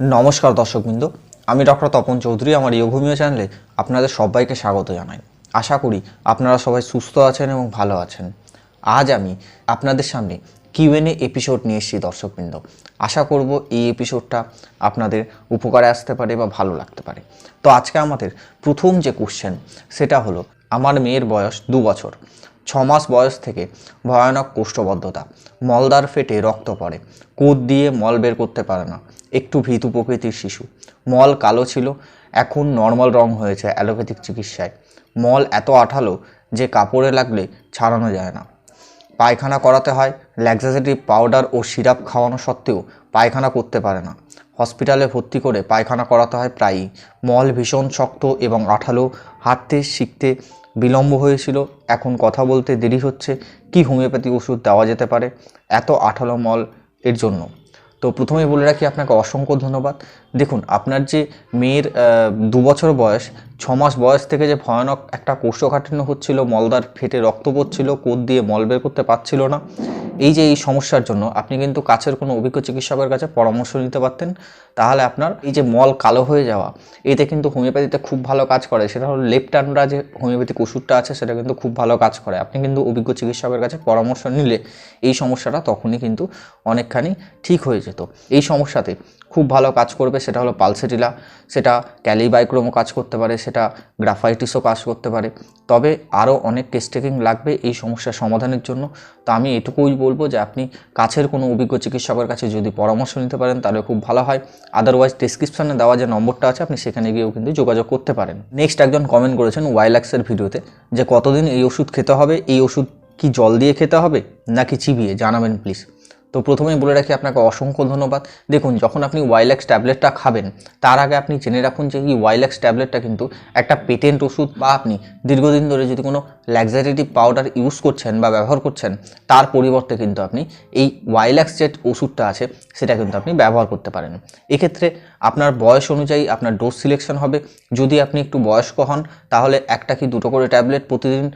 নমস্কার দর্শকবৃন্দ, আমি ডক্টর তপন চৌধুরী, আমার ইয়োভূমিও চ্যানেলে আপনাদের সবাইকে স্বাগত জানাই। আশা করি আপনারা সবাই সুস্থ আছেন এবং ভালো আছেন। আজ আমি আপনাদের সামনে কিউএনএ এপিসোড নিয়ে এসেছি দর্শকবৃন্দ। আশা করব এই এপিসোডটা আপনাদের উপকারে আসতে পারে বা ভালো লাগতে পারে। তো আজকে আমাদের প্রথম যে কোশ্চেন সেটা হলো, আমার মেয়ের বয়স দু বছর। ছ মাস বয়স থেকে ভয়ানক কোষ্ঠবদ্ধতা। মলদার ফেটে রক্ত পড়ে। কোদ দিয়ে মল বের করতে পারে না। একটু ভীতু প্রকৃতির শিশু। মল কালো ছিল, এখন নর্মাল রং হয়েছে অ্যালোপ্যাথিক চিকিৎসায়। মল এত আঠালো যে কাপড়ে লাগলে ছাড়ানো যায় না। পায়খানা করাতে হয় ল্যাক্সাসেটিভ পাউডার ও সিরাপ খাওয়ানো সত্ত্বেও পায়খানা করতে পারে না। হসপিটালে ভর্তি করে পায়খানা করাতে হয় প্রায়ই। মল ভীষণ শক্ত এবং আঠালো, হাঁটতে শিখতে বিলম্ব হয়েছিল। এখন কথা বলতে দেরি হচ্ছে, কি হোমিওপ্যাথি ওষুধ দেওয়া যেতে পারে? এত আঠালো মল এর জন্য। তো প্রথমেই বলে রাখি আপনাকে অসংখ্য ধন্যবাদ। দেখুন আপনার যে মেয়ের দু বছর বয়স ছ মাস বয়স থেকে যে ভয়ানক একটা কোষ্ঠকাঠিন্য হচ্ছিল, মলদার ফেটে রক্ত পড়ছিল কোদ দিয়ে মল বের করতে পারছিল না। এই যে এই সমস্যার জন্য আপনি কিন্তু কাছের কোনো অভিজ্ঞ চিকিৎসকের কাছে পরামর্শ নিতে পারতেন। তাহলে আপনার এই যে মল কালো হয়ে যাওয়া, এতে কিন্তু হোমিওপ্যাথিতে খুব ভালো কাজ করে। সেটা হলো লেপটানরা যে হোমিওপ্যাথিক ওষুধটা আছে, সেটা কিন্তু খুব ভালো কাজ করে। আপনি কিন্তু অভিজ্ঞ চিকিৎসকের কাছে পরামর্শ নিলে এই সমস্যাটা তখনই কিন্তু অনেকখানি ঠিক হয়ে যেত। এই সমস্যাতে খুব ভালো কাজ করবে সেটা হলো পালসেটিলা। সেটা ক্যালিবাইক্রোমও কাজ করতে পারে, সেটা গ্রাফাইটিসও কাজ করতে পারে। তবে আরও অনেক টেস্টেকিং লাগবে এই সমস্যার সমাধানের জন্য। তো আমি এটুকুই বলব যে আপনি কাছের কোনো অভিজ্ঞ চিকিৎসকের কাছে যদি পরামর্শ নিতে পারেন, তাহলে খুব ভালো হয়। আদারওয়াইজ ডিসক্রিপশানে দেওয়া যে নম্বরটা আছে, আপনি সেখানে গিয়েও কিন্তু যোগাযোগ করতে পারেন। নেক্সট একজন কমেন্ট করেছেন ওয়াইল্যাক্সের ভিডিওতে যে কতদিন এই ওষুধ খেতে হবে, এই ওষুধ কি জল দিয়ে খেতে হবে, নাকি চিবিয়ে? জানাবেন প্লিজ তো প্রথমেই বলে রাখি আপনাকে অসংখ্য ধন্যবাদ। দেখুন, যখন আপনি ওয়াইল্যাক্স ট্যাবলেটটা খাবেন, তার আগে আপনি জেনে রাখুন যে এই ওয়াইল্যাক্স ট্যাবলেটটা কিন্তু একটা পেটেন্ট ওষুধ বা আপনি দীর্ঘদিন ধরে যদি কোনো ল্যাক্সারেটিভ পাউডার ইউজ করছেন বা ব্যবহার করছেন, তার পরিবর্তে কিন্তু আপনি এই ওয়াইল্যাক্স যে ওষুধটা আছে সেটা কিন্তু আপনি ব্যবহার করতে পারেন। এক্ষেত্রে আপনার বয়স অনুযায়ী আপনার ডোজ সিলেকশন হবে। যদি আপনি একটু বয়স্ক হন, তাহলে একটা কি দুটো করে ট্যাবলেট প্রতিদিন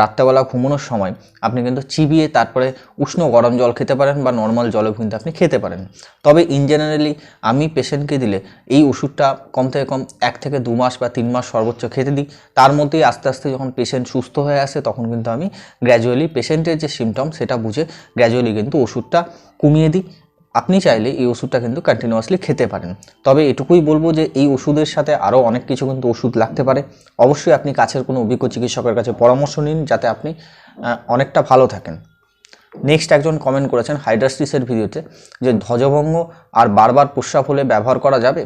রাত্রেবেলা ঘুমানোর সময় আপনি কিন্তু চিবিয়ে তারপরে উষ্ণ গরম জল খেতে পারেন বা নর্মাল জলও কিন্তু আপনি খেতে পারেন। তবে ইন জেনারেলি আমি পেশেন্টকে দিলে এই ওষুধটা কম থেকে কম এক থেকে দু মাস বা তিন মাস সর্বোচ্চ খেতে দিই। তার মধ্যেই আস্তে আস্তে যখন পেশেন্ট সুস্থ হয়ে আসে, তখন কিন্তু আমি গ্র্যাজুয়ালি পেশেন্টের যে সিমটম সেটা বুঝে গ্র্যাজুয়ালি কিন্তু ওষুধটা কমিয়ে দিই। আপনি চাইলে এই ওষুধটা কিন্তু কন্টিনিউয়াসলি খেতে পারেন। তবে এটুকুই বলব যে এই ওষুধের সাথে আরও অনেক কিছু কিন্তু ওষুধ লাগতে পারে। অবশ্যই আপনি কাছের কোনো অভিজ্ঞ চিকিৎসকের কাছে পরামর্শ নিন যাতে আপনি অনেকটা ভালো থাকেন। নেক্সট একজন কমেন্ট করেছেন হাইড্রাস্টিসের ভিডিওতে যে ধ্বজভঙ্গ আর বারবার প্রস্রাব হলে ব্যবহার করা যাবে?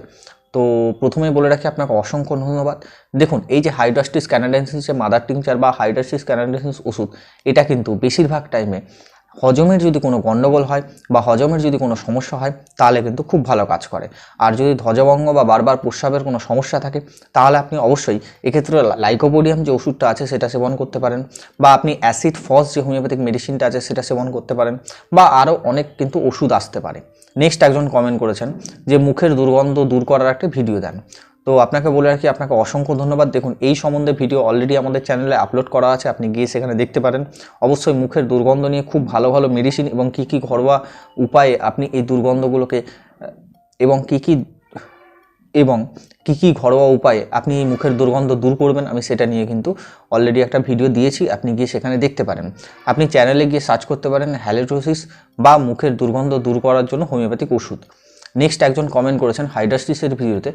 তো প্রথমে বলে রাখি আপনাকে অসংখ্য ধন্যবাদ। দেখুন, এই যে হাইড্রাস্টিস ক্যানাডেন্সিস যে মাদার টিংচার বা হাইড্রাস্টিস ক্যানাডেন্সিস ওষুধ, এটা কিন্তু বেশিরভাগ টাইমে হজমের যদি কোনো গণ্ডগোল হয় বা হজমের যদি কোনো সমস্যা হয়, তাহলে কিন্তু খুব ভালো কাজ করে। আর যদি ধ্বজভঙ্গ বা বারবার প্রস্রাবের কোনো সমস্যা থাকে, তাহলে আপনি অবশ্যই এক্ষেত্রে লাইকোপোডিয়াম যে ওষুধটা আছে, সেটা সেবন করতে পারেন। বা আপনি অ্যাসিড ফস যে হোমিওপ্যাথিক মেডিসিনটা আছে, সেটা সেবন করতে পারেন। বা আরও অনেক কিন্তু ওষুধ আসতে পারে। নেক্সট একজন কমেন্ট করেছেন যে, মুখের দুর্গন্ধ দূর করার একটা ভিডিও দেন। তো আপনাকে বলে রাখি, আপনাকে অসংখ্য ধন্যবাদ। দেখুন, এই সম্বন্ধে ভিডিও অলরেডি আমাদের চ্যানেলে আপলোড করা আছে, আপনি গিয়ে সেখানে দেখতে পারেন। অবশ্যই মুখের দুর্গন্ধ নিয়ে খুব ভালো ভালো মেডিসিন এবং কী কী ঘরোয়া উপায়ে আপনি এই দুর্গন্ধগুলোকে, এবং কী কী, এবং কী কী ঘরোয়া উপায়ে আপনি এই মুখের দুর্গন্ধ দূর করবেন, আমি সেটা নিয়ে কিন্তু অলরেডি একটা ভিডিও দিয়েছি, আপনি গিয়ে সেখানে দেখতে পারেন। আপনি চ্যানেলে গিয়ে সার্চ করতে পারেন হ্যালিটোসিস বা মুখের দুর্গন্ধ দূর করার জন্য হোমিওপ্যাথিক ওষুধ। নেক্সট একজন কমেন্ট করেছেন হাইড্রাস্টিসের ভিডিওতে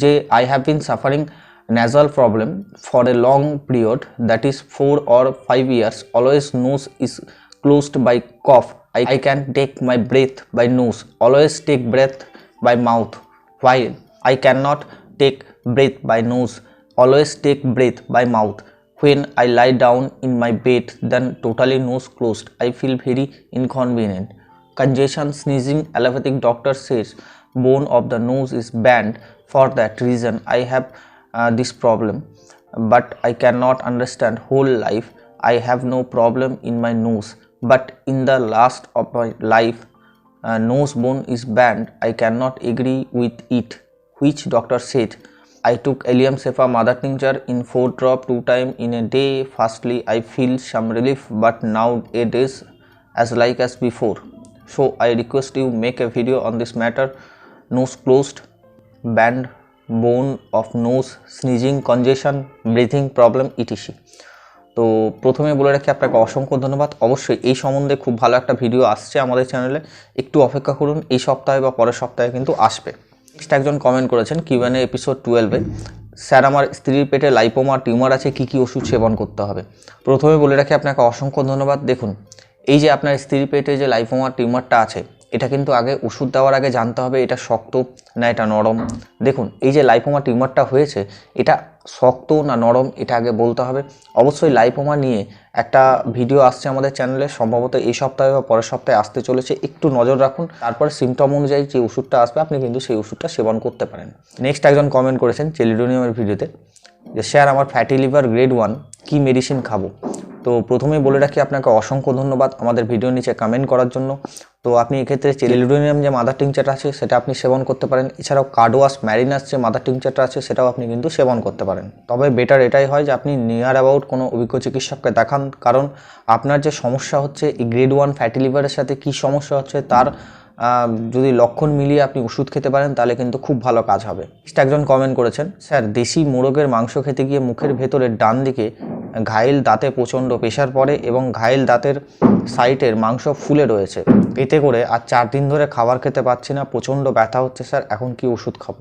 যে I have been suffering nasal problem for a long period that is four or five years always nose is closed by cough I I can take my breath by nose always take breath by mouth why I can not take breath by nose always take breath by mouth when I lie down in my bed then totally nose closed I feel very inconvenient congestion sneezing allopathic doctor says bone of the nose is bent for that reason. I have uh, this problem but I cannot understand whole life. I have no problem in my nose but in the last of my life uh, nose bone is bent I cannot agree with it which doctor said. I took Allium Cephা mother tincture in 4 drop 2 time in a day. Firstly I feel some relief but now it is as like as before so, I request you make a video on this matter. Nose closed band bone of nose sneezing congestion breathing problem etc তো প্রথমে বলে রাখি, আপনাকে অসংখ্য ধন্যবাদ। অবশ্যই এই সম্বন্ধে খুব ভালো একটা ভিডিও আসছে আমাদের চ্যানেলে একটু অপেক্ষা করুন, এই সপ্তাহে বা পরের সপ্তাহে কিন্তু আসবে। নেক্সট একজন কমেন্ট করেছেন কিউএনএ এপিসোড টুয়েলভে স্যার, আমার স্ত্রীর পেটে লাইপোমা টিউমার আছে, কি কি ওষুধ সেবন করতে হবে? প্রথমে বলে রাখি, আপনাকে অসংখ্য ধন্যবাদ। দেখুন এই যে আপনার স্ত্রীর পেটে যে লাইপোমা টিউমারটা আছে, এটা কিন্তু আগে ওষুধ দেওয়ার আগে জানতে হবে, এটা শক্ত না এটা নরম? দেখুন, এই যে লাইপোমা টিউমারটা হয়েছে, এটা শক্ত না নরম, এটা আগে বলতে হবে। অবশ্যই লাইপোমা নিয়ে একটা ভিডিও আসছে আমাদের চ্যানেলে সম্ভবত এই সপ্তাহে বা পরের সপ্তাহে আসতে চলেছে, একটু নজর রাখুন। তারপরে সিমটম অনুযায়ী যে ওষুধটা আসবে, আপনি কিন্তু সেই ওষুধটা সেবন করতে পারেন। নেক্সট একজন কমেন্ট করেছেন চেলিডোনিয়ামের ভিডিওতে যে, স্যার, আমার ফ্যাটি লিভার গ্রেড ওয়ান কী মেডিসিন খাব? তো প্রথমে বলে রাখি আপনাকে অসংখ্য ধন্যবাদ আমাদের ভিডিও নিচে কমেন্ট করার জন্য। তো আপনি এক্ষেত্রে চেলিডোনিয়াম যে মাদার টিংচারটা আছে, সেটা আপনি সেবন করতে পারেন। এছাড়াও কার্ডোয়াস ম্যারিনাস যে মাদার টিংচারটা আছে, সেটাও আপনি কিন্তু সেবন করতে পারেন। তবে বেটার এটাই হয় যে আপনি নিয়ার অ্যাবাউট কোনো অভিজ্ঞ চিকিৎসককে দেখান। কারণ আপনার যে সমস্যা হচ্ছে গ্রেড ওয়ান ফ্যাটি লিভারের সাথে কী সমস্যা হচ্ছে, তার যদি লক্ষণ মিলিয়ে আপনি ওষুধ খেতে পারেন, তাহলে কিন্তু খুব ভালো কাজ হবে। একজন কমেন্ট করেছেন, স্যার, দেশি মোরগের মাংস খেতে গিয়ে মুখের ভেতরে ডান দিকে ঘাইল দাঁতে প্রচণ্ড প্রেশার পড়ে এবং ঘাইল দাঁতের সাইটের মাংস ফুলে রয়েছে। এতে করে আর চার দিন ধরে খাবার খেতে পাচ্ছি না, প্রচণ্ড ব্যথা হচ্ছে, স্যার, এখন কি ওষুধ খাব?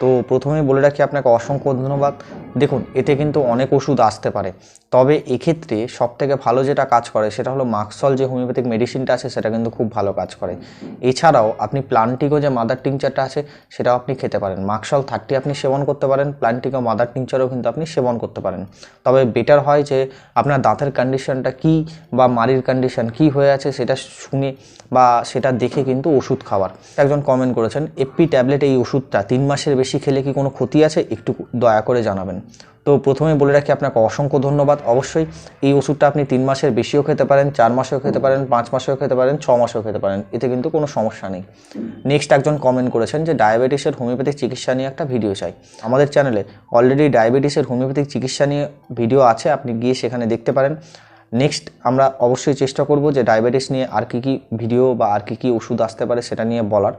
তো প্রথমেই বলে রাখি আপনাকে অসংখ্য ধন্যবাদ। দেখুন, এতে কিন্তু অনেক ওষুধ আসতে পারে। তবে এক্ষেত্রে সবথেকে ভালো যেটা কাজ করে সেটা হলো মাক্সল যে হোমিওপ্যাথিক মেডিসিনটা আছে সেটা কিন্তু খুব ভালো কাজ করে। এছাড়াও আপনি প্লান্টিকো যে মাদার টিংচারটা আছে সেটাও আপনি খেতে পারেন। মাক্সল থার্টি আপনি সেবন করতে পারেন প্লান্টিকো মাদার টিংচারও কিন্তু আপনি সেবন করতে পারেন। তবে বেটার হয় যে আপনার দাঁতের কন্ডিশনটা কি বা মাড়ির কন্ডিশন কি হয়ে আছে সেটা শুনে বা সেটা দেখে কিন্তু ওষুধ খাওয়ার। একজন কমেন্ট করেছেন এপি ট্যাবলেট এই ওষুধটা তিন মাসের বেশি খেলে কি কোনো ক্ষতি আছে? একটু দয়া করে জানাবেন। তো প্রথমে বলে রাখি, আপনাকে অসংখ্য ধন্যবাদ। অবশ্যই এই ওষুধটা আপনি তিন মাসের বেশিও খেতে পারেন, চার মাসেও খেতে পারেন, পাঁচ মাসেও খেতে পারেন, ছ মাসেও খেতে পারেন। এতে কিন্তু কোনো সমস্যা নেই। নেক্সট একজন কমেন্ট করেছেন যে ডায়াবেটিসের হোমিওপ্যাথিক চিকিৎসা নিয়ে একটা ভিডিও চাই। আমাদের চ্যানেলে অলরেডি ডায়াবেটিসের হোমিওপ্যাথিক চিকিৎসা নিয়ে ভিডিও আছে, আপনি গিয়ে সেখানে দেখতে পারেন। নেক্সট আমরা অবশ্যই চেষ্টা করব যে ডায়াবেটিস নিয়ে আর কী কী ভিডিও বা আর কী কী ওষুধ আসতে পারে সেটা নিয়ে বলার।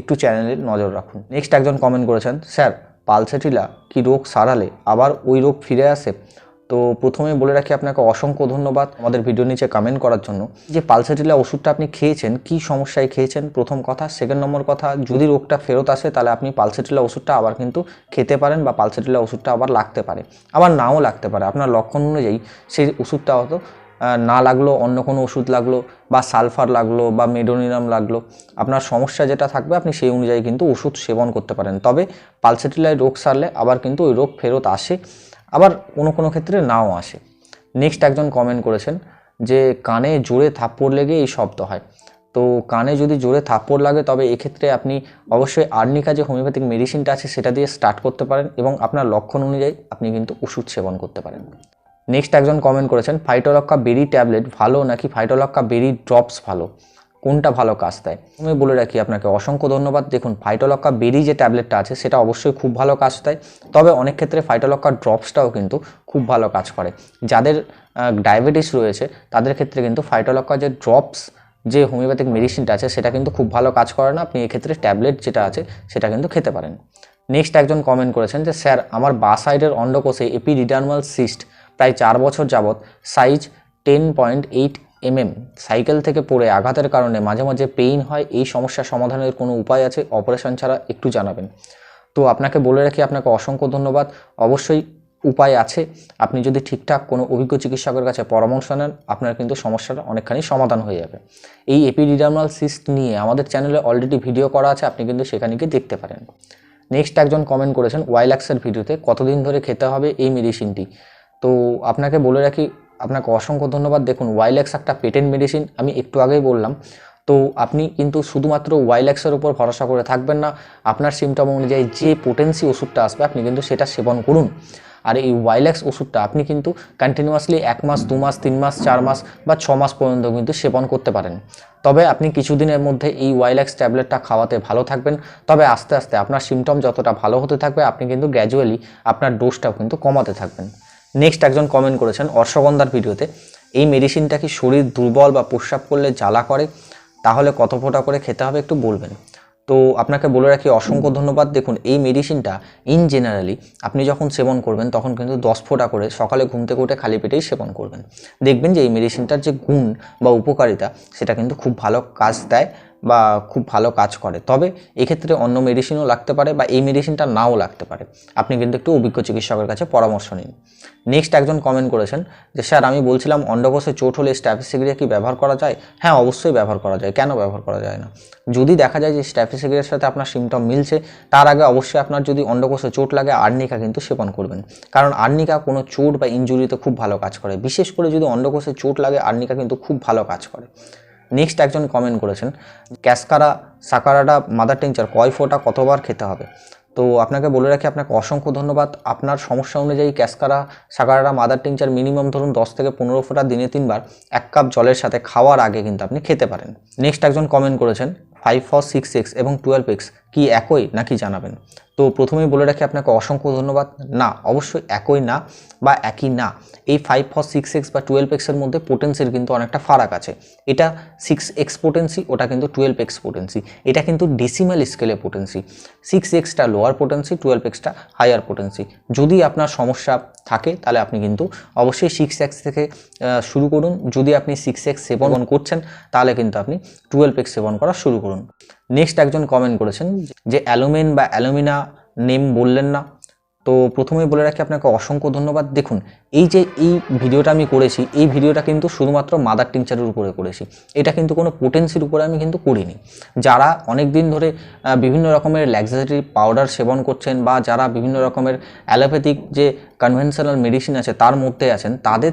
একটু চ্যানেলে নজর রাখুন। নেক্সট একজন কমেন্ট করেছেন স্যার পালসেটিলা কি রোগ সারালে আবার ওই রোগ ফিরে আসে? তো প্রথমে বলে রাখি আপনাকে অসংখ্য ধন্যবাদ আমাদের ভিডিও নিচে কমেন্ট করার জন্য। যে পালসেটিলা ওষুধটা আপনি খেয়েছেন, কি সমস্যায় খেয়েছেন? প্রথম কথা। সেকেন্ড নম্বর কথা, যদি রোগটা ফেরত আসে, তাহলে আপনি পালসেটিলা ওষুধটা আবার কিন্তু খেতে পারেন বা পালসেটিলা ওষুধটা আবার লাগতে পারে। আবার নাও লাগতে পারে। আপনার লক্ষণ অনুযায়ী সেই ওষুধটা হয়তো না লাগল, অন্য কোনো ওষুধ লাগল বা সালফার লাগল বা মেডোনিরাম লাগল, আপনার সমস্যা যেটা থাকবে, আপনি সেই অনুযায়ী কিন্তু ওষুধ সেবন করতে পারেন। তবে পালসেটিলায় রোগ সারলে আবার কিন্তু ওই রোগ ফেরত আসে, আবার কোনো কোনো ক্ষেত্রে নাও আসে। নেক্সট একজন কমেন্ট করেছেন যে, কানে জোরে থাপ্পড় লেগে এই শব্দ হয়। তো কানে যদি জোরে থাপ্পড় লাগে, তবে এক্ষেত্রে আপনি অবশ্যই আর্নিকা যে হোমিওপ্যাথিক মেডিসিনটা আছে, সেটা দিয়ে স্টার্ট করতে পারেন এবং আপনার লক্ষণ অনুযায়ী আপনি কিন্তু ওষুধ সেবন করতে পারেন। নেক্সট একজন কমেন্ট করেছেন ফাইটোলক্কা বেরি ট্যাবলেট ভালো নাকি ফাইটোলক্কা বেরি ড্রপস ভালো? কোনটা ভালো কাজ দেয়? আমি বলে রাখি আপনাকে, অসংখ্য ধন্যবাদ। দেখুন ফাইটোলক্কা বেরি যে ট্যাবলেটটা আছে, সেটা অবশ্যই খুব ভালো কাজ দেয়। তবে অনেক ক্ষেত্রে ফাইটোলক্কা ড্রপসটাও কিন্তু খুব ভালো কাজ করে। যাদের ডায়াবেটিস রয়েছে, তাদের ক্ষেত্রে কিন্তু ফাইটোলক্কা যে ড্রপস যে হোমিওপ্যাথিক মেডিসিনটা আছে, সেটা কিন্তু খুব ভালো কাজ করে না। আপনি এক্ষেত্রে ট্যাবলেট যেটা আছে, সেটা কিন্তু খেতে পারেন। নেক্সট একজন কমেন্ট করেছেন যে স্যার আমার বা সাইডের অন্ডকোষে এপিডিডার্মাল সিস্ট প্রায় চার বছর যাবৎ size ten point eight MM. Cycle থেকে পড়ে আঘাতের কারণে মাঝে মাঝে পেইন হয়, এই সমস্যা সমাধানের কোনো উপায় আছে? অপারেশন ছাড়া একটু জানাবেন। তো আপনাকে বলে রাখি, আপনাকে অসংখ্য ধন্যবাদ। অবশ্যই উপায় আছে। আপনি যদি ঠিকঠাক কোনো অভিজ্ঞ চিকিৎসকের কাছে পরামর্শ নেন, আপনার কিন্তু সমস্যাটা অনেকখানি সমাধান হয়ে যাবে। এই এপিডিডার্মাল সিস্ট নিয়ে আমাদের চ্যানেলে অলরেডি ভিডিও করা আছে, আপনি কিন্তু সেখানে গিয়ে দেখতে পারেন। নেক্সট একজন কমেন্ট করেছেন ওয়াইল্যাক্সের ভিডিওতে কতদিন ধরে খেতে হবে এই মেডিসিনটি তো আপনাকে বলে রাখি, আপনাকে অসংখ্য ধন্যবাদ। দেখুন ওয়াইল্যাক্স একটা পেটেন্ট মেডিসিন আমি একটু আগেই বললাম। তো আপনি কিন্তু শুধুমাত্র ওয়াইল্যাক্সের উপর ভরসা করে থাকবেন না, আপনার সিমটম অনুযায়ী যে পোটেন্সি ওষুধটা আসবে, আপনি কিন্তু সেটা সেবন করুন। আর এই ওয়াইল্যাক্স ওষুধটা আপনি কিন্তু কন্টিনিউয়াসলি এক মাস, দু মাস, তিন মাস, চার মাস বা ছ মাস পর্যন্ত কিন্তু সেবন করতে পারেন। তবে আপনি কিছুদিনের মধ্যে এই ওয়াইল্যাক্স ট্যাবলেটটা খাওয়াতে ভালো থাকবেন। তবে আস্তে আস্তে আপনার সিমটম যতটা ভালো হতে থাকবে, আপনি কিন্তু গ্র্যাজুয়ালি আপনার ডোজটাও কিন্তু কমাতে থাকবেন। নেক্সট একজন কমেন্ট করেছেন অর্শগন্ধার ভিডিওতে, এই মেডিসিনটা কি শরীর দুর্বল বা প্রস্রাব করলে জ্বালা করে? তাহলে কত ফোঁটা করে খেতে হবে একটু বলবেন? তো আপনাকে বলে রাখি, অসংখ্য ধন্যবাদ। দেখুন, এই মেডিসিনটা ইন জেনারেলি আপনি যখন সেবন করবেন, তখন কিন্তু দশ ফোঁটা করে সকালে ঘুম থেকে উঠে খালি পেটেই সেবন করবেন। দেখবেন যে এই মেডিসিনটার যে গুণ বা উপকারিতা, সেটা কিন্তু খুব ভালো কাজ দেয়। বা খুব ভালো কাজ করে। তবে এক্ষেত্রে অন্য মেডিসিনও লাগতে পারে বা এই মেডিসিনটা নাও লাগতে পারে। আপনি কিন্তু একটু অভিজ্ঞ চিকিৎসকের কাছে পরামর্শ নিন। নেক্সট একজন কমেন্ট করেছেন যে, স্যার, আমি বলছিলাম অন্ডকোষে চোট হলে স্ট্যাফিসিগ্রিয়া কি ব্যবহার করা যায়? হ্যাঁ অবশ্যই ব্যবহার করা যায়। কেন ব্যবহার করা যায় না? যদি দেখা যায় যে স্ট্যাফিসিগ্রিয়ার সাথে আপনার সিমটম মিলছে, তার আগে অবশ্যই আপনার যদি অন্ডকোষে চোট লাগে, আর্নিকা কিন্তু সেবন করবেন। কারণ আর্নিকা কোনো চোট বা ইঞ্জুরিতে খুব ভালো কাজ করে। বিশেষ করে যদি অন্ডকোষে চোট লাগে, আর্নিকা কিন্তু খুব ভালো কাজ করে। নেক্সট একজন কমেন্ট করেছেন, ক্যাসকারা সাকারাটা মাদার টিংচার, কয় ফোটা কতবার খেতে হবে? তো আপনাকে বলে রাখি, আপনাকে অসংখ্য ধন্যবাদ। আপনার সমস্যা অনুযায়ী cascara sagrada mother tincture minimum ধরুন দশ থেকে পনেরো ফোটা দিনে তিনবার এক কাপ জলের সাথে খাওয়ার আগে কিন্তু আপনি খেতে পারেন। নেক্সট একজন কমেন্ট করেছেন ফাইভ ফোর সিক্স সিক্স এবং টুয়েলভ এক্স কি একই নাকি জানাবেন? তো প্রথমেই বলে রাখি আপনাকে অসংখ্য ধন্যবাদ। না, অবশ্যই একই না বা একই না। এই ফাইভ ফর সিক্স এক্স বা টুয়েলভ এক্সের মধ্যে পোটেন্সির কিন্তু অনেকটা ফারাক আছে। এটা সিক্স এক্স পোটেন্সি ওটা কিন্তু টুয়েলভ এক্স পোটেন্সি এটা কিন্তু ডেসিমাল স্কেলে পোটেন্সি সিক্স এক্সটা লোয়ার পোটেন্সি টুয়েলভ এক্সটা হায়ার পোটেন্সি যদি আপনার সমস্যা থাকে, তাহলে আপনি কিন্তু অবশ্যই সিক্স এক্স থেকে শুরু করুন। যদি আপনি সিক্স এক্স সেবন করছেন, তাহলে কিন্তু আপনি টুয়েলভ এক্স সেবন করা শুরু করুন। নেক্সট একজন কমেন্ট করেছেন যে অ্যালুমিন বা অ্যালুমিনা নেম বললেন না। তো প্রথমেই বলে রাখি আপনাকে অসংখ্য ধন্যবাদ। দেখুন, এই যে এই ভিডিওটা আমি করেছি, এই ভিডিওটা কিন্তু শুধুমাত্র মাদার টিংচারের উপরে করেছি। এটা কিন্তু কোনো পোটেন্সির উপরে আমি কিন্তু করিনি। যারা অনেক দিন ধরে বিভিন্ন রকমের ল্যাক্সারি পাউডার সেবন করছেন বা যারা বিভিন্ন রকমের অ্যালোপ্যাথিক যে কনভেনশনাল মেডিসিন আছে, তার মধ্যে আছেন, তাদের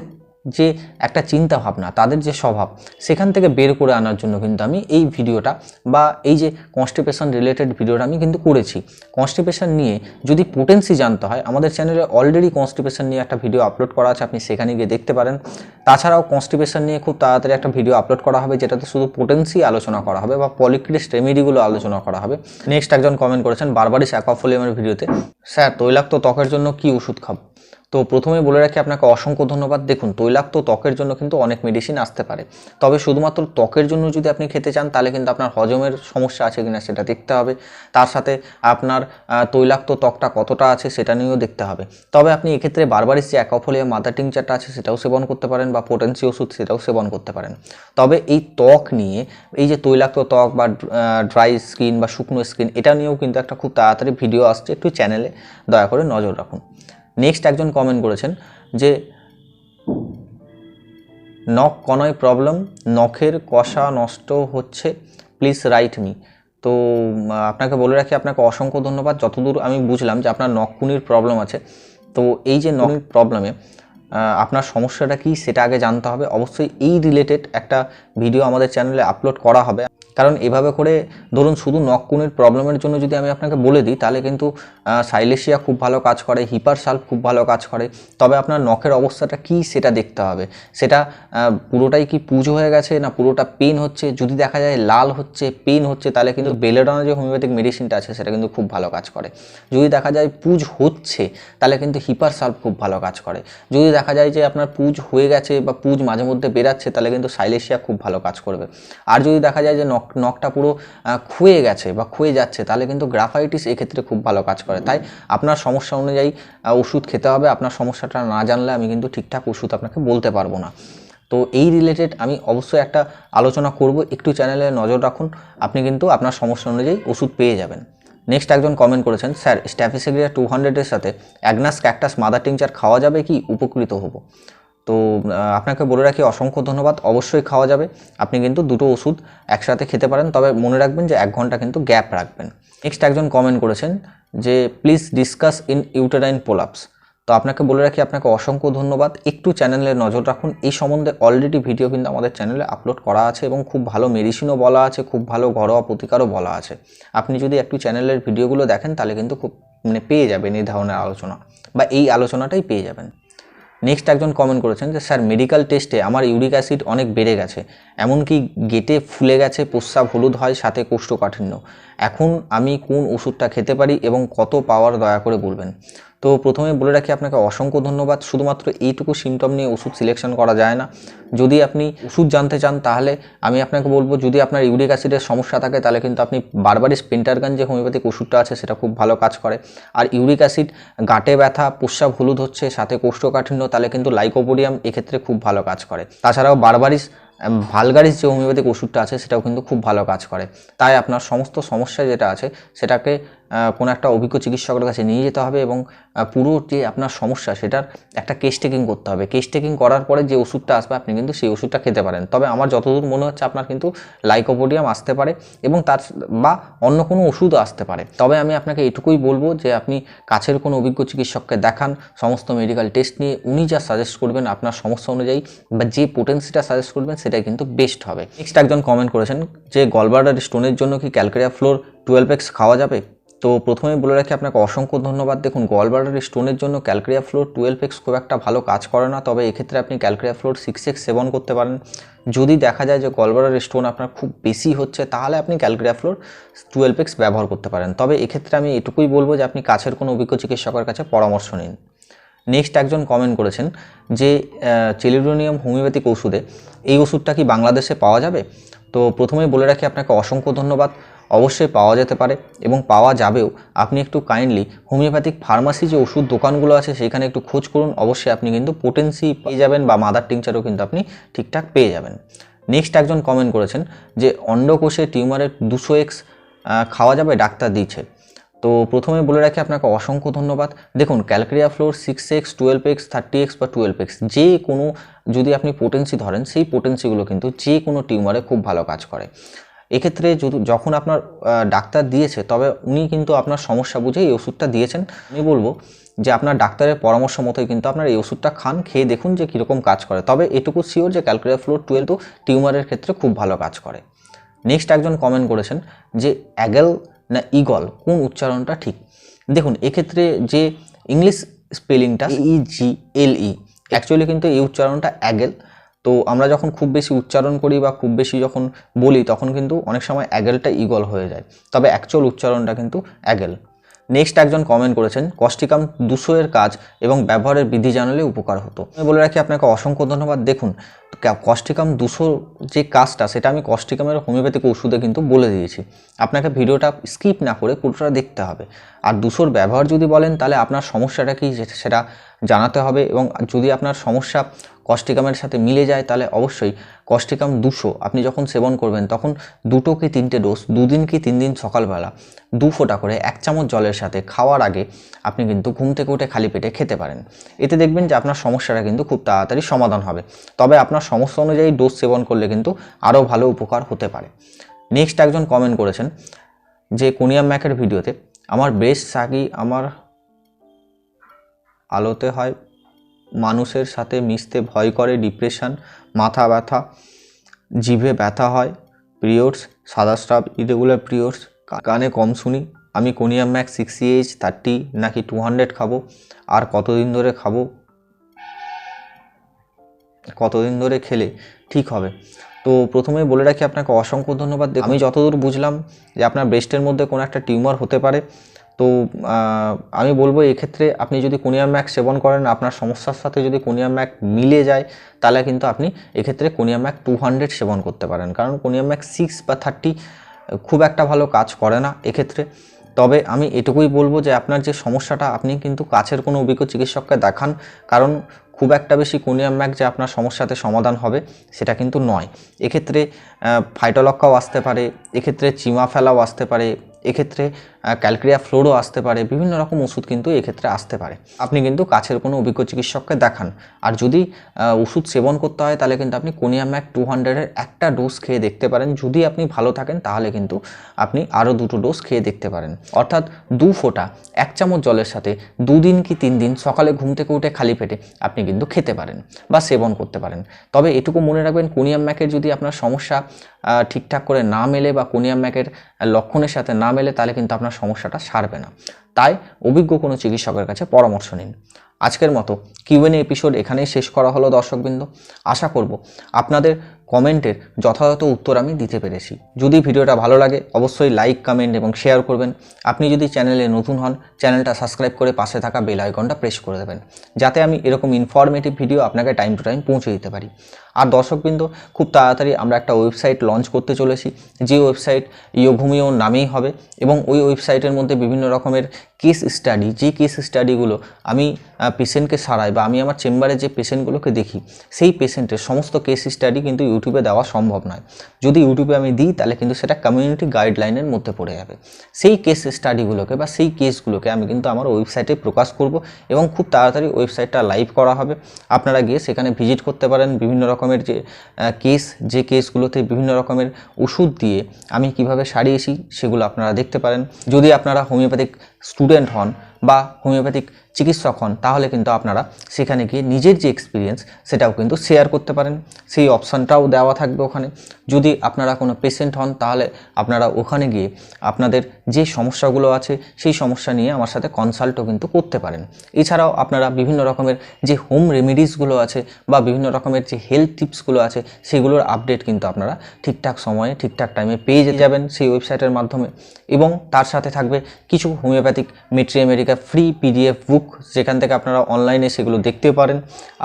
যে একটা চিন্তা ভাবনা, তাদের যে স্বভাব, সেখান থেকে বের করে আনার জন্য কিন্তু আমি এই ভিডিওটা বা এই যে কনস্টিপেশন রিলেটেড ভিডিওটা আমি কিন্তু করেছি। কনস্টিপেশন নিয়ে যদি পোটেন্সি জানতে হয়, আমাদের চ্যানেলে অলরেডি কনস্টিপেশন নিয়ে একটা ভিডিও আপলোড করা আছে, আপনি সেখানে গিয়ে দেখতে পারেন। তাছাড়াও কনস্টিপেশন নিয়ে খুব তাড়াতাড়ি একটা ভিডিও আপলোড করা হবে, যেটাতে শুধু পোটেন্সি আলোচনা করা হবে বা পলিক্রিস্ট রেমেডিগুলো আলোচনা করা হবে। নেক্সট একজন কমেন্ট করেছেন বারবারিস অ্যাকোফোলিয়ামের ভিডিওতে, স্যার, তৈলাক্ত ত্বকের জন্য কি ওষুধ খাব? তো প্রথমে বলে রাখি আপনাকে অসংখ্য ধন্যবাদ। দেখুন, তৈলাক্ত ত্বকের জন্য কিন্তু অনেক মেডিসিন আসতে পারে। তবে শুধুমাত্র ত্বকের জন্য যদি আপনি খেতে চান, তাহলে কিন্তু আপনার হজমের সমস্যা আছে কিনা সেটা দেখতে হবে। তার সাথে আপনার তৈলাক্ত ত্বকটা কতটা আছে সেটা নিয়েও দেখতে হবে। তবে আপনি এক্ষেত্রে বারবারই যে অ্যাকোফোলিয়া মাদার টিংচারটা আছে সেটাও সেবন করতে পারেন বা পোটেন্সি ওষুধ সেটাও সেবন করতে পারেন। তবে এই ত্বক নিয়ে, এই যে তৈলাক্ত ত্বক বা ড্রাই স্কিন বা শুকনো স্কিন এটা নিয়েও কিন্তু একটা খুব তাড়াতাড়ি ভিডিও আসছে একটু চ্যানেলে দয়া করে নজর রাখুন। নেক্সট একজন কমেন্ট করেছেন যে নখ কনয় প্রবলেম নখের কষা নষ্ট হচ্ছে প্লিজ রাইট মি তো, আপনাকে বলে রাখি, আপনাকে অসংখ্য ধন্যবাদ। যতদূর আমি বুঝলাম যে আপনার নখকুনির প্রবলেম আছে, তো এই যে নখ প্রবলেমে আপনার সমস্যাটা কি সেটা আগে জানতে হবে। অবশ্যই এই রিলেটেড একটা ভিডিও আমাদের চ্যানেলে আপলোড করা হবে। কারণ এভাবে করে ধরুন শুধু নখকুনির প্রবলেমের জন্য যদি আমি আপনাকে বলে দিই, তাহলে কিন্তু সাইলেশিয়া খুব ভালো কাজ করে হিপার সাল্ভ খুব ভালো কাজ করে। তবে আপনার নখের অবস্থাটা কি সেটা দেখতে হবে। সেটা পুরোটাই কি পুজো হয়ে গেছে না পুরোটা পেন হচ্ছে? যদি দেখা যায় লাল হচ্ছে পেন হচ্ছে, তাহলে কিন্তু বেলেডানা যে হোমিওপ্যাথিক মেডিসিনটা আছে, সেটা কিন্তু খুব ভালো কাজ করে। যদি দেখা যায় পুজ হচ্ছে, তাহলে কিন্তু হিপার সাল্ভ খুব ভালো কাজ করে। যদি দেখা যায় যে আপনার পুজ হয়ে গেছে বা পুজ মাঝে মধ্যে বেরাচ্ছে, তাহলে কিন্তু সাইলেশিয়া খুব ভালো কাজ করবে। আর যদি দেখা যায় যে নখ, নখটা পুরো খুয়ে গেছে বা খুয়ে যাচ্ছে, তাহলে কিন্তু গ্রাফাইটিস এক্ষেত্রে খুব ভালো কাজ করে। তাই আপনার সমস্যা অনুযায়ী ওষুধ খেতে হবে। আপনার সমস্যাটা না জানলে আমি কিন্তু ঠিকঠাক ওষুধ আপনাকে বলতে পারব না। তো এই রিলেটেড আমি অবশ্যই একটা আলোচনা করব। একটু চ্যানেলে নজর রাখুন। আপনি কিন্তু আপনার সমস্যা অনুযায়ী ওষুধ পেয়ে যাবেন। নেক্সট একজন কমেন্ট করেছেন, স্যার স্ট্যাফিসেগ্রিয়া টু হান্ড্রেডের সাথে অ্যাগনাস ক্যাকটাস মাদার টিংচার খাওয়া যাবে কি? উপকৃত হব। তো আপনাকে বলে রাখি, অসংখ্য ধন্যবাদ। অবশ্যই খাওয়া যাবে। আপনি কিন্তু দুটো ওষুধ একসাথে খেতে পারেন, তবে মনে রাখবেন যে এক ঘণ্টা কিন্তু গ্যাপ রাখবেন। নেক্সট একজন কমেন্ট করেছেন যে please discuss in uterine prolapse তো আপনাকে বলে রাখি, আপনাকে অসংখ্য ধন্যবাদ। একটু চ্যানেলে নজর রাখুন। এই সম্বন্ধে অলরেডি ভিডিও কিন্তু আমাদের চ্যানেলে আপলোড করা আছে এবং খুব ভালো মেডিসিনও বলা আছে, খুব ভালো ঘরোয়া প্রতিকারও বলা আছে। আপনি যদি একটু চ্যানেলের ভিডিওগুলো দেখেন, তাহলে কিন্তু খুব মানে পেয়ে যাবেন এই ধরনের আলোচনা বা এই আলোচনাটাই পেয়ে যাবেন। নেক্সট একজন কমেন্ট করেছেন যে, স্যার মেডিকেল টেস্টে আমার ইউরিক অ্যাসিড অনেক বেড়ে গেছে। এমনকি গেটে ফুলে গেছে প্রস্রাব হলুদ হয়, সাথে কোষ্ঠকাঠিন্য। এখন আমি কোন ওষুধটা খেতে পারি এবং কত পাওয়ার দয়া করে বলবেন? তো প্রথমে বলে রাখি আপনাকে অসংখ্য ধন্যবাদ। শুধুমাত্র এইটুকু সিমটম নিয়ে ওষুধ সিলেকশন করা যায় না। যদি আপনি ওষুধ জানতে চান, তাহলে আমি আপনাকে বলব, যদি আপনার ইউরিক অ্যাসিডের সমস্যা থাকে, তাহলে কিন্তু আপনি বারবারই স্পেন্টারগান যে হোমিওপ্যাথিক ওষুধটা আছে, সেটা খুব ভালো কাজ করে। আর ইউরিক অ্যাসিড গাঁটে ব্যথা প্রস্রাব হলুদ হচ্ছে, সাথে কোষ্ঠকাঠিন্য, তাহলে কিন্তু লাইকোপোডিয়াম এক্ষেত্রে খুব ভালো কাজ করে। তাছাড়াও বারবারিস ভালগারিস যে হোমিওপ্যাথিক ওষুধটা আছে, সেটাও কিন্তু খুব ভালো কাজ করে। তাই আপনার সমস্ত সমস্যা যেটা আছে, সেটাকে কোনো একটা অভিজ্ঞ চিকিৎসকের কাছে নিয়ে যেতে হবে এবং পুরো যে আপনার সমস্যা সেটার একটা কেস টেকিং করতে হবে। কেস টেকিং করার পরে যে ওষুধটা আসবে, আপনি কিন্তু সেই ওষুধটা খেতে পারেন। তবে আমার যতদূর মনে হচ্ছে আপনার কিন্তু লাইকোপোডিয়াম আসতে পারে এবং তার বা অন্য কোনো ওষুধও আসতে পারে। তবে আমি আপনাকে এটুকুই বলব যে আপনি কাছের কোনো অভিজ্ঞ চিকিৎসককে দেখান, সমস্ত মেডিকেল টেস্ট নিয়ে। উনি যা সাজেস্ট করবেন আপনার সমস্যা অনুযায়ী বা যে পোটেন্সিটা সাজেস্ট করবেন সেটাই কিন্তু বেস্ট হবে। নেক্সট একজন কমেন্ট করেছেন যে গলবার্ডার স্টোনের জন্য কি ক্যালকেরিয়া ফ্লোর টুয়েলভ এক্স খাওয়া যাবে? তো প্রথমে বলে রাখি আপনাকে অসংখ্য ধন্যবাদ। দেখুন গলবার্ডার স্টোনের জন্য ক্যালকেরিয়া ফ্লোর টুয়েলভ এক্স খুব একটা ভালো কাজ করে না, তবে এক্ষেত্রে আপনি ক্যালকেরিয়া ফ্লোর সিক্স এক্স সেবন করতে পারেন। যদি দেখা যায় যে গলবার্ডার স্টোন আপনার খুব বেশি হচ্ছে, তাহলে আপনি ক্যালকেরিয়া ফ্লোর টুয়েলভ এক্স ব্যবহার করতে পারেন। তবে এক্ষেত্রে আমি এটুকুই বলব যে আপনি কাছের কোনো অভিজ্ঞ চিকিৎসকের কাছে পরামর্শ নিন। নেক্সট একজন কমেন্ট করেছেন যে চেলিডোনিয়াম হোমিওপ্যাথিক ওষুধে, এই ওষুধটা কি বাংলাদেশে পাওয়া যাবে? তো প্রথমেই বলে রাখি আপনাকে অসংখ্য ধন্যবাদ। অবশ্যই পাওয়া যেতে পারে এবং পাওয়া যাবেও। আপনি একটু কাইন্ডলি হোমিওপ্যাথিক ফার্মাসি যে ওষুধ দোকানগুলো আছে, সেখানে একটু খোঁজ করুন। অবশ্যই আপনি কিন্তু পোটেন্সি পেয়ে যাবেন বা মাদার টিংচারও কিন্তু আপনি ঠিকঠাক পেয়ে যাবেন। নেক্সট একজন কমেন্ট করেছেন যে, অন্ডকোষে টিউমারের দুশো এক্স খাওয়া যাবে? ডাক্তার দিচ্ছে তো প্রথমে বলে রাখি, আপনাকে অসংখ্য ধন্যবাদ। দেখুন calcarea fluor six x twelve x thirty x বা টুয়েলভ এক্স যে কোনো যদি আপনি পোটেন্সি ধরেন, সেই পোটেন্সিগুলো কিন্তু যে কোনো টিউমারে খুব ভালো কাজ করে। এক্ষেত্রে যখন আপনার ডাক্তার দিয়েছে, তবে উনি কিন্তু আপনার সমস্যা বুঝে এই ওষুধটা দিয়েছেন। আমি বলব যে আপনার ডাক্তারের পরামর্শ মতোই কিন্তু আপনার এই ওষুধটা খান, খেয়ে দেখুন যে কীরকম কাজ করে। তবে এটুকু শিওর যে ক্যালকেরিয়া ফ্লোর টুয়েলভ টিউমারের ক্ষেত্রে খুব ভালো কাজ করে। নেক্সট একজন কমেন্ট করেছেন যে অ্যাগেল না ইগল কোন উচ্চারণটা ঠিক? দেখুন, এক্ষেত্রে যে ইংলিশ স্পেলিংটা ই জি এল ই অ্যাকচুয়ালি কিন্তু এই উচ্চারণটা অ্যাগেল তো আমরা যখন খুব বেশি উচ্চারণ করি বা খুব বেশি যখন বলি, তখন কিন্তু অনেক সময় অ্যাগেলটা ইগল হয়ে যায়। তবে অ্যাকচুয়াল উচ্চারণটা কিন্তু অ্যাগেল। নেক্সট একজন কমেন্ট করেছেন কস্টিকাম দুশো এর কাজ এবং ব্যবহারের বিধি জানালে উপকার হতো। আমি বলে রাখি, আপনাকে অসংখ্য ধন্যবাদ। দেখুন কস্টিকাম দুশো যে কাজটা, সেটা আমি কস্টিকামের হোমিওপ্যাথিক ওষুধে কিন্তু বলে দিয়েছি। আপনাকে ভিডিওটা স্কিপ না করে পুরোটা দেখতে হবে। আর দুশোর ব্যবহার যদি বলেন, তাহলে আপনার সমস্যাটা কি? সেটা জানাতে হবে এবং যদি আপনার সমস্যা কস্টিকামের সাথে মিলে যায়, তাহলে অবশ্যই কস্টিকাম দুশো। আপনি যখন সেবন করবেন, তখন দুটো কি তিনটে ডোজ দুদিন কি তিন দিন সকালবেলা? দু ফোঁটা করে এক চামচ জলের সাথে খাওয়ার আগে আপনি কিন্তু ঘুম থেকে উঠে খালি পেটে খেতে পারেন। এতে দেখবেন যে আপনার সমস্যাটা কিন্তু খুব তাড়াতাড়ি সমাধান হবে। তবে আপনার সমস্যা অনুযায়ী ডোজ সেবন করলে কিন্তু আরও ভালো উপকার হতে পারে। নেক্সট একজন কমেন্ট করেছেন যে কোনিয়াম ম্যাকের ভিডিওতে আমার বেস্ট সাকি আমার আলোতে হয়। মানুষের সাথে মিশতে ভয় করে ডিপ্রেশন, মাথা ব্যথা, জিভে ব্যথা হয়। পিরিয়ডস সাদা স্টাফ ইরেগুলার পিরিয়ডস কানে কম শুনি। আমি conium max sixty H thirty, নাকি টু হান্ড্রেড খাব? আর কতদিন ধরে খাব? কতদিন ধরে খেলে? ঠিক হবে। তো প্রথমেই বলে রাখি আপনাকে অসংখ্য ধন্যবাদ। আমি যতদূর বুঝলাম যে আপনার ব্রেস্টের মধ্যে কোনো একটা টিউমার হতে পারে। তো আমি বলব এক্ষেত্রে আপনি যদি কোনিয়াম ম্যাক সেবন করেন, আপনার সমস্যার সাথে যদি কোনিয়াম ম্যাক মিলে যায়, তাহলে কিন্তু আপনি এক্ষেত্রে কোনিয়াম ম্যাক টু হান্ড্রেড সেবন করতে পারেন। কারণ কোনিয়াম ম্যাক সিক্স বা থার্টি খুব একটা ভালো কাজ করে না এক্ষেত্রে। তবে আমি এটুকুই বলব যে আপনার যে সমস্যাটা, আপনি কিন্তু কাছের কোনো অভিজ্ঞ চিকিৎসককে দেখান। কারণ খুব একটা বেশি কোনিয়াম ম্যাক যে আপনার সমস্যাতে সমাধান হবে, সেটা কিন্তু নয়। এক্ষেত্রে ফাইটোলক্কাও আসতে পারে, এক্ষেত্রে চিমা ফেলাও আসতে পারে, এক্ষেত্রে ক্যালক্রিয়া ফ্লোরও আসতে পারে, বিভিন্ন রকম ওষুধ কিন্তু এক্ষেত্রে আসতে পারে। আপনি কিন্তু কাছের কোনো অভিজ্ঞ চিকিৎসককে দেখান। আর যদি ওষুধ সেবন করতে হয়, তাহলে কিন্তু আপনি কোনিয়াম ম্যাক টু হান্ড্রেডের একটা ডোজ খেয়ে দেখতে পারেন। যদি আপনি ভালো থাকেন, তাহলে কিন্তু আপনি আরও দুটো ডোজ খেয়ে দেখতে পারেন। অর্থাৎ দু ফোঁটা, এক চামচ জলের সাথে দুদিন কি তিন দিন সকালে ঘুম থেকে উঠে খালি পেটে আপনি কিন্তু খেতে পারেন বা সেবন করতে পারেন। তবে এটুকু মনে রাখবেন কোনিয়াম ম্যাকের যদি আপনার সমস্যা ঠিকঠাক করে না মেলে বা কোনিয়াম ম্যাকের লক্ষণের সাথে না মেলে, তাহলে কিন্তু আপনার সমস্যাটা সারবে না। তাই অভিজ্ঞ কোনো চিকিৎসকের কাছে পরামর্শ নিন। আজকের মতো কিউএনএ এপিসোড এখানেই শেষ করা হলো দর্শকবৃন্দ। আশা করব আপনাদের কমেন্টের যথাযথ উত্তর আমি দিতে পেরেছি। যদি ভিডিওটা ভালো লাগে, অবশ্যই লাইক কমেন্ট এবং শেয়ার করবেন। আপনি যদি চ্যানেলে নতুন হন চ্যানেলটা সাবস্ক্রাইব করে পাশে থাকা বেল আইকনটা প্রেস করে দেবেন। যাতে আমি এরকম ইনফরমেটিভ ভিডিও আপনাকে টাইম টু টাইম পৌঁছে দিতে পারি। আর দর্শকবৃন্দ, খুব তাড়াতাড়ি আমরা একটা ওয়েবসাইট লঞ্চ করতে চলেছি। যে ওয়েবসাইট ইয়োভূমিও নামেই হবে এবং ওই ওয়েবসাইটের মধ্যে বিভিন্ন রকমের কেস স্টাডি যে কেস স্টাডিগুলো আমি পেশেন্টকে সারাই বা আমি আমার চেম্বারে যে পেশেন্টগুলোকে দেখি, সেই পেশেন্টের সমস্ত কেস স্টাডি কিন্তু ইউটিউবে দেওয়া সম্ভব নয়। যদি ইউটিউবে আমি দিই, তাহলে কিন্তু সেটা কমিউনিটি গাইডলাইনের মধ্যে পড়ে যাবে। সেই কেস স্টাডিগুলোকে বা সেই কেসগুলোকে আমি কিন্তু আমার ওয়েবসাইটে প্রকাশ করব এবং খুব তাড়াতাড়ি ওয়েবসাইটটা লাইভ করা হবে। আপনারা গিয়ে সেখানে ভিজিট করতে পারেন বিভিন্ন রকমের যে কেস যে কেসগুলোতে বিভিন্ন রকমের ওষুধ দিয়ে আমি কীভাবে সারিয়েছি সেগুলো আপনারা দেখতে পারেন। যদি আপনারা হোমিওপ্যাথিক স্টুডেন্ট হন বা হোমিওপ্যাথিক চিকিৎসক হন, তাহলে কিন্তু আপনারা সেখানে গিয়ে নিজের যে এক্সপিরিয়েন্স সেটাও কিন্তু শেয়ার করতে পারেন। সেই অপশানটাও দেওয়া থাকবে ওখানে। যদি আপনারা কোনো পেশেন্ট হন, তাহলে আপনারা ওখানে গিয়ে আপনাদের যে সমস্যাগুলো আছে, সেই সমস্যা নিয়ে আমার সাথে কনসাল্টও কিন্তু করতে পারেন। এছাড়াও আপনারা বিভিন্ন রকমের যে হোম রেমেডিসগুলো আছে, বা বিভিন্ন রকমের যে হেলথ টিপসগুলো আছে, সেগুলোর আপডেট কিন্তু আপনারা ঠিকঠাক সময়ে, ঠিকঠাক টাইমে পেয়ে যাবেন সেই ওয়েবসাইটের মাধ্যমে। এবং তার সাথে থাকবে কিছু হোমিওপ্যাথিক মেট্রি আমেরিকা ফ্রি পিডিএফ বুক যেখান থেকে আপনারা অনলাইনে সেগুলো দেখতে পারেন।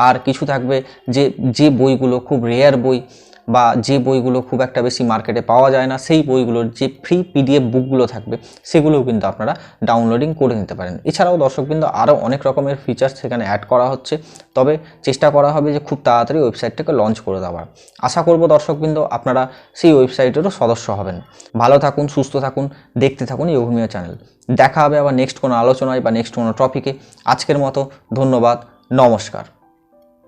আর কিছু থাকবে যে যে বইগুলো, খুব রেয়ার বই বা যে বইগুলো খুব একটা বেশি মার্কেটে পাওয়া যায় না, সেই বইগুলোর যে ফ্রি পিডিএফ বুকগুলো থাকবে, সেগুলোও কিন্তু আপনারা ডাউনলোডিং করে নিতে পারেন। এছাড়াও দর্শকবৃন্দ আরও অনেক রকমের ফিচার্স সেখানে অ্যাড করা হচ্ছে। তবে চেষ্টা করা হবে যে খুব তাড়াতাড়ি ওয়েবসাইটটাকে লঞ্চ করে দেওয়ার। আশা করব দর্শকবৃন্দ আপনারা সেই ওয়েবসাইটেরও সদস্য হবেন। ভালো থাকুন, সুস্থ থাকুন, দেখতে থাকুন ইউভূমিয়া চ্যানেল দেখা হবে আবার নেক্সট কোনো আলোচনায় বা নেক্সট কোনো টপিকে আজকের মতো ধন্যবাদ, নমস্কার।